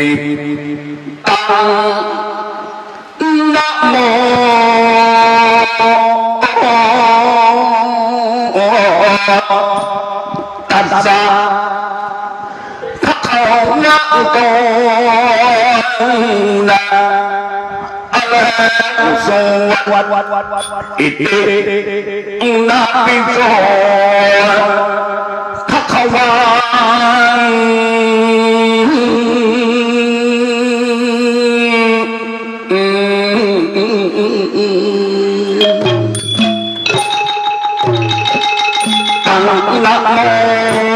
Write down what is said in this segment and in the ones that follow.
นี่ตั้งนะโมตัสสะภะคะวะโตนะอะร นะโสภะคะวันตังน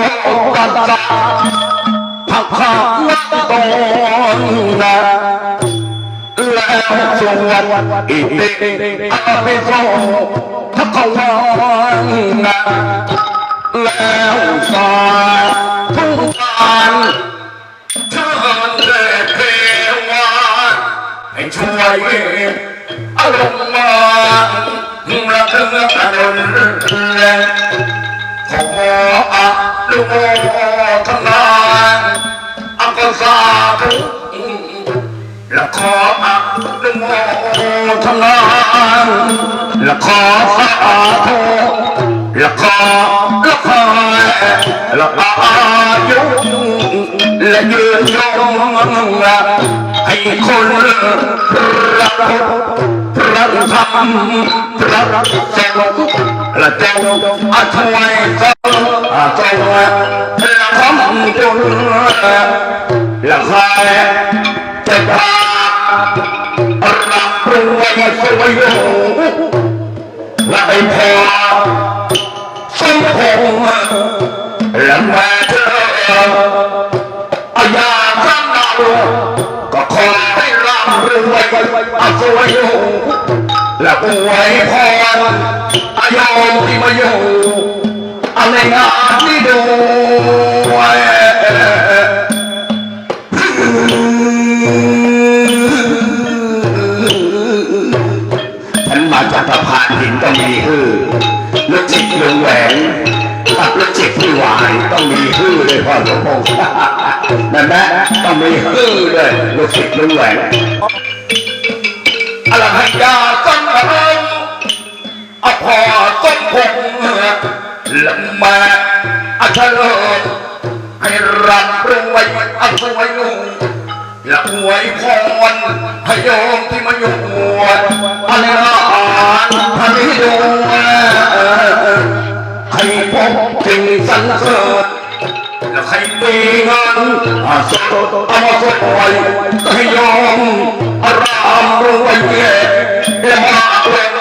ะโมตัสสะภะคะวะโตนะแล้วสวดอิติอะปิโสภะคะวันะแล้วสาธุการเชิญเดชเทวาให้ช่วย อารมณ์มาระเทือนอารมแรงขออะลุโมทนาอักษาธุและขออันุโมทนาและขอสาธุและขอละขอละอายุและยืนยงให้คน รรมพระสงฆ์และเจ้าอาถวายเจ้าอาเจ้าและทำจุลและใครจะพารับรู้ไว้สวยโยและไอ้พอสมพงษ์และแม่เธออาญาข้างเราก็ขอให้รับรู้ไว้สวยโย และอวยพรอายอมที่มาอยู่อะไรงานนี้ด้วยฉันมาจากสะพานหินต้องมีฮือลูกจิกลุงแหวนกับลูกจิกพี่หวานต้องมีฮือเลยพ่อหลวงพ่อนั่นแหละต้องมีฮือเลยลูกจิกลุงแหวนอรหันยาสังหาร ลำมาอัชเลให้รับรู้ไว้อัศวยลุงและอวยพรให้โยมที่มาอยู่อันนี้านพันนี้ดูให้พบสิ่งสรรเสริญและให้มีงินอาสดเอามาสวยให้โยมรามรวยเย่และมาเล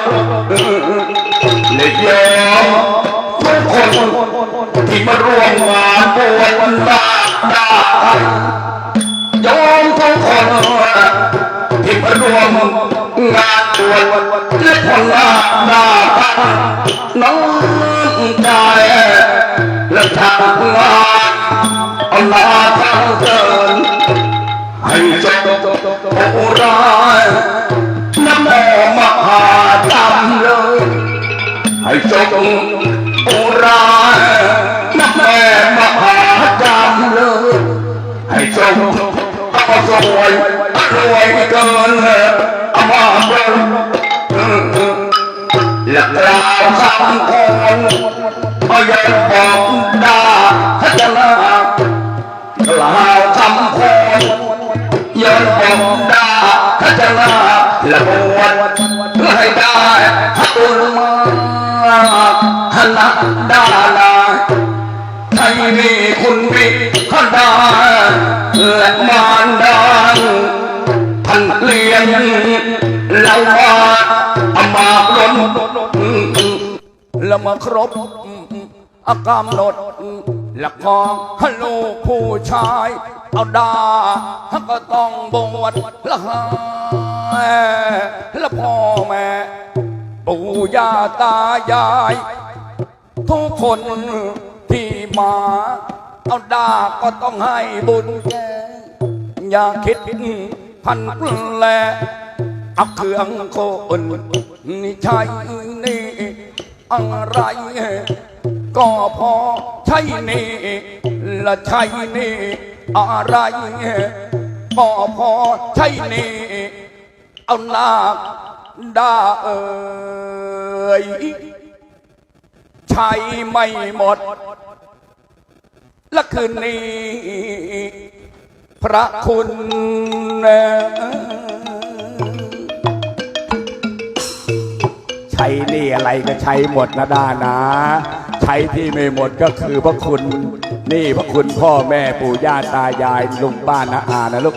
มงานบวชและผลอาณาน้องใจและทำงลานอาลาทางเดินให้จบโบราณน้ำโมมหาธรรมเลย ให้จบโบราณน้ำแม่มหาธรรมเลย ให้จงเอาสวยรวยเกิน และกล่าวคนเอาอย่าบอกดาทัศนากล่าวคำคนย่าบอกดาทัศนาและบวชเพื่อให้ได้ตุลมาหนักดาลาใครมีคุณบิขดาและมารดาท่านเลี้ยงเรามาเอา ล้วมาครบอากามหนดละขอให้ลูกผู้ชาย เอาดาฮก็ต้องบวชละหาละพ่อแม่ ปู่ย่าตายาย ทุกคนที่มา เอาดาก็ต้องให้บุญแกอย่าคิดพันแลเอาเครื่องโคนนี่ใช่นี่ อะไร ก็พอใช่นี่ละใช่นี่อะไรก็พอใช่นี่เอานาคได้เอ่ยใช้ไม่หมด และคืนนี้ พระคุณ หนี่อะไรก็ใช้หมดนะดานะ ใช้ที่ไม่หมดก็คือพระคุณ นี่พระคุณพ่อแม่ปู่ย่าตายายลุงป้านาอานะลูก